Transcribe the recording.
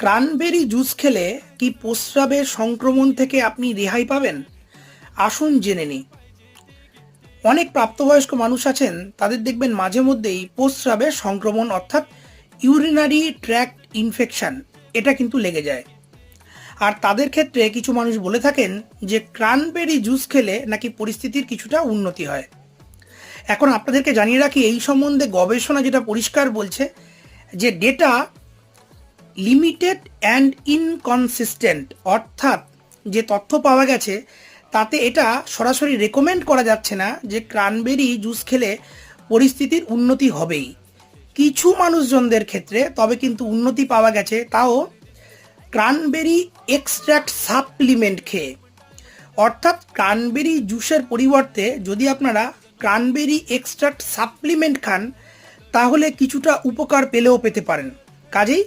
ক্রানবেরি juice খেলে কি প্রস্রাবের সংক্রমণ থেকে আপনি রেহাই পাবেন? আসুন জেনে নিই। অনেক প্রাপ্তবয়স্ক মানুষ আছেন, তাদের দেখবেন মাঝে মধ্যেই প্রস্রাবের সংক্রমণ, অর্থাৎ ইউরিনারি ট্র্যাক্ট ইনফেকশন, এটা কিন্তু লেগে যায়। আর তাদের ক্ষেত্রে কিছু মানুষ বলে থাকেন যে ক্রানবেরি জুস খেলে নাকি পরিস্থিতির কিছুটা উন্নতি হয়। এখন আপনাদেরকে জানিয়ে রাখি, এই সম্বন্ধে গবেষণা যেটা পরিষ্কার বলছে, যে ডেটা লিমিটেড অ্যান্ড ইনকনসিস্টেন্ট অর্থাৎ যে তথ্য পাওয়া গেছে, তাতে এটা সরাসরি রেকমেন্ড করা যাচ্ছে না যে ক্রানবেরি জুস খেলে পরিস্থিতির উন্নতি হবেই। কিছু মানুষজনদের ক্ষেত্রে তবে কিন্তু উন্নতি পাওয়া গেছে, তাও ক্রানবেরি এক্সট্র্যাক্ট সাপ্লিমেন্ট খেয়ে। অর্থাৎ ক্রানবেরি জুসের পরিবর্তে যদি আপনারা ক্রানবেরি এক্সট্রাক্ট সাপ্লিমেন্ট খান, তাহলে কিছুটা উপকার পেলেও পেতে পারেন। কাজেই